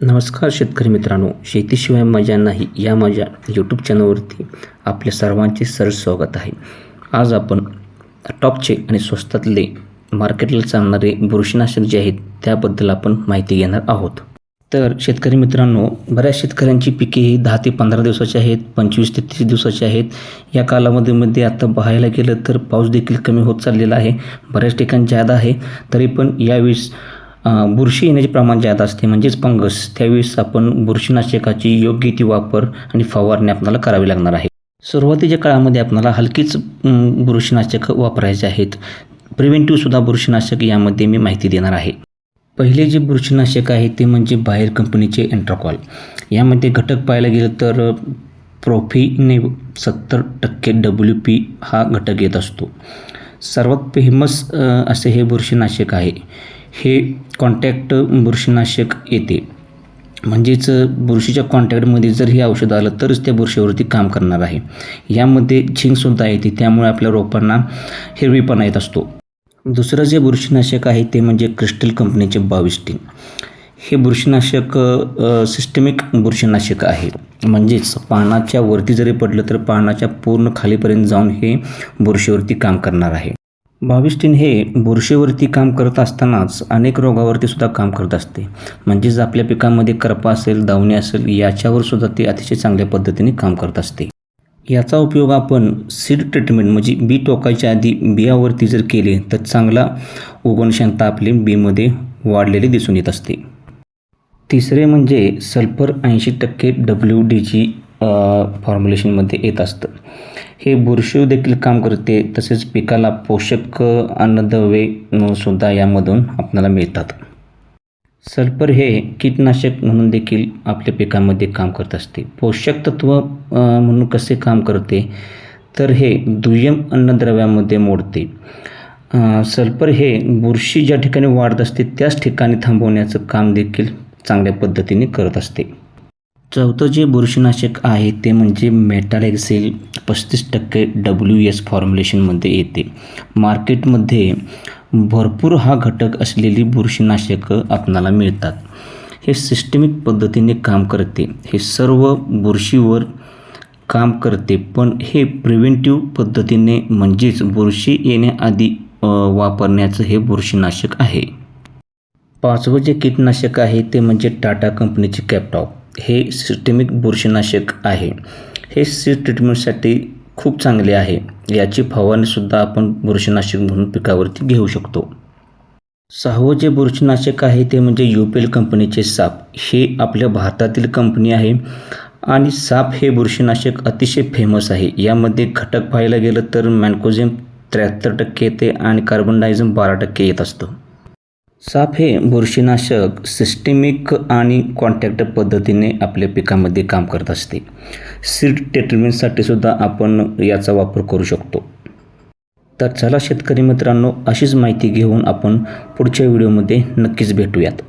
नमस्कार शेतकरी मित्रांनो शेतीशिवाय मजा नाही या माझ्या यूट्यूब चॅनलवरती आपल्या सर्वांचे सर स्वागत आहे. आज आपण टॉपचे आणि स्वस्तातले मार्केटला चालणारे बुरशीनाशक जे आहेत त्याबद्दल आपण माहिती घेणार आहोत. तर शेतकरी मित्रांनो बऱ्याच शेतकऱ्यांची पिके ही दहा ते पंधरा दिवसाची आहेत पंचवीस ते तीस दिवसाची आहेत. या कालावधीमध्ये आता पाहायला गेलं तर पाऊस देखील कमी होत चाललेला आहे. बऱ्याच ठिकाणी जादा आहे तरी पण यावेळेस बुरशी येण्याचे प्रमाण जास्त असते म्हणजेच फंगस. त्यावेळेस आपण बुरशीनाशकाची योग्य ती वापर आणि फवारणी आपल्याला करावी लागणार आहे. सुरुवातीच्या काळामध्ये आपल्याला हलकीच बुरशीनाशकं बुरशीनाशक वापरायचे आहेत. प्रिव्हेंटिव्हसुद्धा बुरशीनाशक यामध्ये मी माहिती देणार आहे. पहिले जे बुरशीनाशक आहे ते म्हणजे बाहेर कंपनीचे एंट्राकॉल यामध्ये घटक पाहायला गेलं तर प्रोफीने सत्तर टक्के डब्ल्यू पी हा घटक येत असतो. सर्वात फेमस असे हे बुरशीनाशक आहे. हे कॉन्टॅक्ट बुरशीनाशक येते. म्हणजेच बुरशीच्या कॉन्टॅक्टमध्ये जर हे औषध आलं तरच त्या बुरशीवरती काम करणार आहे. यामध्ये झिंकसुद्धा येते त्यामुळे आपल्या रोपांना हिरवीपणा येत असतो. दुसरं जे बुरशीनाशक आहे ते म्हणजे क्रिस्टल कंपनीचे बाविस्टीन. हे बुरशीनाशक सिस्टमिक बुरशीनाशक आहे. म्हणजेच पानाच्या वरती जरी पडलं तर पानाच्या पूर्ण खालीपर्यंत जाऊन हे बुरशीवरती काम करणार आहे. बाविस्टीन हे बुरशीवरती काम करत असतानाच अनेक रोगावरती सुद्धा काम करत असते. म्हणजेच आपल्या पिकामध्ये करपा असेल दावणी असेल याच्यावर सुद्धा ते अतिशय चांगल्या पद्धतीने काम करत असते. याचा उपयोग आपण सीड ट्रीटमेंट म्हणजे बी टोकायच्या आधी बियावरती जर केले तर चांगला उगवण क्षमता आपली बीमध्ये वाढलेली दिसून येत असते. तिसरे म्हणजे सल्फर ऐंशी टक्के डब्ल्यू डी जी फॉर्म्युलेशनमध्ये येत असतं. हे बुरशी देखील काम करते तसेच पिकाला पोषक अन्नद्रव्ये सुद्धा यामधून आपल्याला मिळतात. सल्फर हे कीटनाशक म्हणून देखील आपल्या पिकामध्ये काम करत असते. पोषक तत्व म्हणून कसे काम करते? तर हे दुय्यम अन्नद्रव्यामध्ये मोडते. सल्फर हे बुरशी ज्या ठिकाणी वाढत असते त्याच ठिकाणी थांबवण्याचं काम देखील चांगल्या पद्धतीने करत असते. चौथं जे बुरशीनाशक आहे ते म्हणजे मेटालेक्सेल पस्तीस टक्के डब्ल्यू एस फॉर्म्युलेशनमध्ये येते. मार्केटमध्ये भरपूर हा घटक असलेली बुरशीनाशकं आपणाला मिळतात. हे सिस्टमिक पद्धतीने काम करते. हे सर्व बुरशीवर काम करते. पण हे प्रिव्हेंटिव्ह पद्धतीने म्हणजेच बुरशी येण्याआधी वापरण्याचं हे बुरशीनाशक आहे. पाचवं जे कीटनाशक आहे ते म्हणजे टाटा कंपनीचे कॅपटॉप हे सिस्टेमिक बुरशीनाशक आहे. हे सी ट्रीटमेंटसाठी खूप चांगले आहे. याची फवारणीसुद्धा आपण बुरशीनाशक म्हणून पिकावरती घेऊ शकतो. सहावं जे बुरशीनाशक आहे ते म्हणजे युपेल कंपनीचे साप. हे आपल्या भारतातील कंपनी आहे आणि साप हे बुरशीनाशक अतिशय फेमस आहे. यामध्ये घटक पाहायला गेलं तर मॅन्कोझिम त्र्याहत्तर टक्के येते आणि कार्बन डायझम बारा टक्के येत असतं. साप हे बुरशीनाशक सिस्टेमिक आणि कॉन्टॅक्ट पद्धतीने आपल्या पिकामध्ये काम करत असते. सीड ट्रीटमेंटसाठी सुद्धा आपण याचा वापर करू शकतो. तर चला शेतकरी मित्रांनो अशीच माहिती घेऊन आपण पुढच्या व्हिडिओमध्ये नक्कीच भेटूयात.